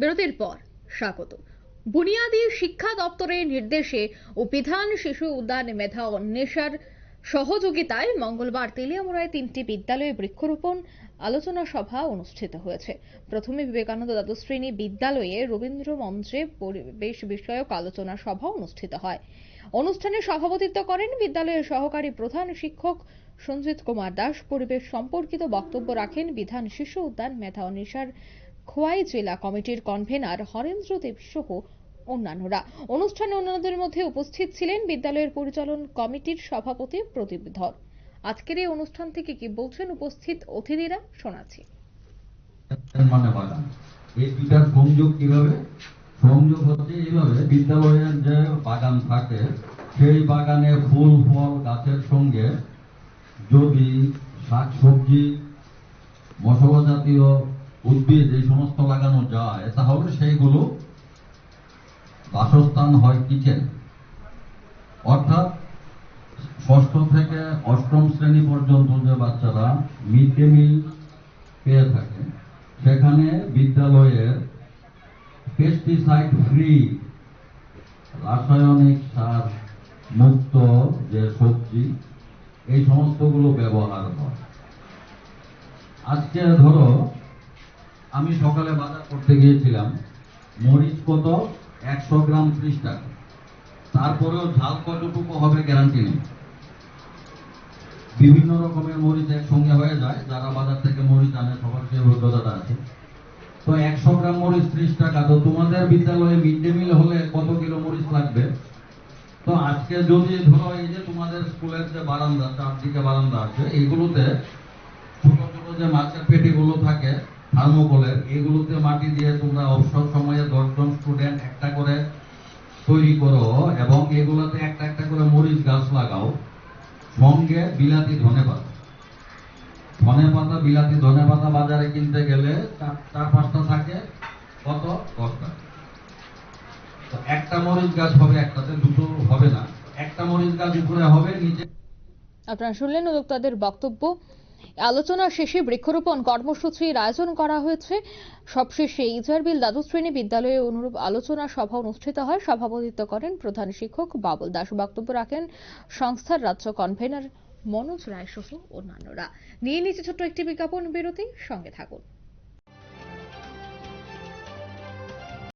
বিরতির পর স্বাগত। বুনিয়াদী শিক্ষা দপ্তরের নির্দেশে ও বিধান শিশু উদ্যান মেধা অন্বেষার সহযোগিতায় মঙ্গলবার তেলিয়ামুড়ায় তিনটি বিদ্যালয়ে বৃক্ষরোপণ আলোচনা সভা অনুষ্ঠিত হয়েছে। প্রথমে বিবেকানন্দ দ্বাদশ শ্রেণি বিদ্যালয়ে রবীন্দ্র মঞ্চে পরিবেশ বিষয়ক আলোচনা সভা অনুষ্ঠিত হয়। অনুষ্ঠানে সভাপতিত্ব করেন বিদ্যালয়ের সহকারী প্রধান শিক্ষক সঞ্জিত কুমার দাস। পরিবেশ সম্পর্কিত বক্তব্য রাখেন বিধান শিশু উদ্যান মেধা অন্বেষার খোয়াই জেলা কমিটির কনভেনার হরেন্দ্র দেব সহ অন্যান্যরা। অনুষ্ঠানে অন্যান্যদের মধ্যে উপস্থিত ছিলেন বিদ্যালয়ের পরিচালন কমিটির সভাপতি প্রদীপ ধর। আজকের এই অনুষ্ঠান থেকে কি বলছেন উপস্থিত অতিথিরা? শোনাচ্ছি। মানে এই দুটার সংযোগ কীভাবে? সংযোগ হচ্ছে এইভাবে, বিদ্যালয়ের যে বাগান থাকে, সেই বাগানে ফুল, ফল, গাছের সঙ্গে যদি শাক সবজি মশলা জাতীয় উদ্ভিদ, এই সমস্ত লাগানো যায়। তাহলে সেইগুলো বাসস্থান হয় কিচেন অর্থাৎ ষষ্ঠ থেকে অষ্টম শ্রেণি পর্যন্ত যে বাচ্চারা মিড ডে মিল পেয়ে থাকে, সেখানে বিদ্যালয়ের পেস্টিসাইড ফ্রি রাসায়নিক সার মুক্ত যে সবজি, এই সমস্তগুলো ব্যবহার হয়। আজকে ধরো আমি সকালে বাজার করতে গিয়েছিলাম। মরিচ কত? একশো গ্রাম ত্রিশ টাকা। তারপরেও ঝাল কতটুকু হবে গ্যারান্টি নেই। বিভিন্ন রকমের মরিচ একসঙ্গে হয়ে যায়। যারা বাজার থেকে মরিচ আনে, সবার সেই অভিজ্ঞতাটা আছে। তো একশো গ্রাম মরিচ ত্রিশ টাকা। তো তোমাদের বিদ্যালয়ে মিড ডে মিল হলে কত কিলো মরিচ লাগবে? তো আজকে যদি ধরো এই যে তোমাদের স্কুলের যে বারান্দা, চারদিকে বারান্দা আছে এইগুলোতে ছোট ছোট যে মাছের পেটিগুলো থাকে থার্মোকলের এগুলোতে মাটি দিয়ে তোমরা অবসর সময়ে দশজন স্টুডেন্ট একটা করে তৈরি করো এবং এগুলোতে একটা একটা করে মরিচ গাছ লাগাও। সঙ্গে বিলাতি ধনে পাতা। ধনে পাতা, বিলাতি, ধনে পাতা বাজারে কিনতে গেলে চার পাঁচটা থাকে। কত? দশ টাকা তো একটা মরিচ গাছ হবে একটাতে, দুটো হবে না। একটা মরিচ গাছ উপরে হবে, নিচে আপনারা শুনলেন উদ্যোক্তাদের বক্তব্য। আলোচনা শেষে বৃক্ষরোপণ কর্মসূচির আয়োজন করা হয়েছে। সবশেষে ইজারবিল দ্বাদশ শ্রেণি বিদ্যালয়ে অনুরূপ আলোচনা সভা অনুষ্ঠিত হয়। সভাপতিত্ব করেন প্রধান শিক্ষক বাবুল দাস। বক্তব্য রাখেন সংস্থার রাজ্য কনভেনার মনোজ রায় সহ অন্যান্যরা। নিয়ে নিচে ছোট্ট একটি বিজ্ঞাপন বিরতি। সঙ্গে থাকুন।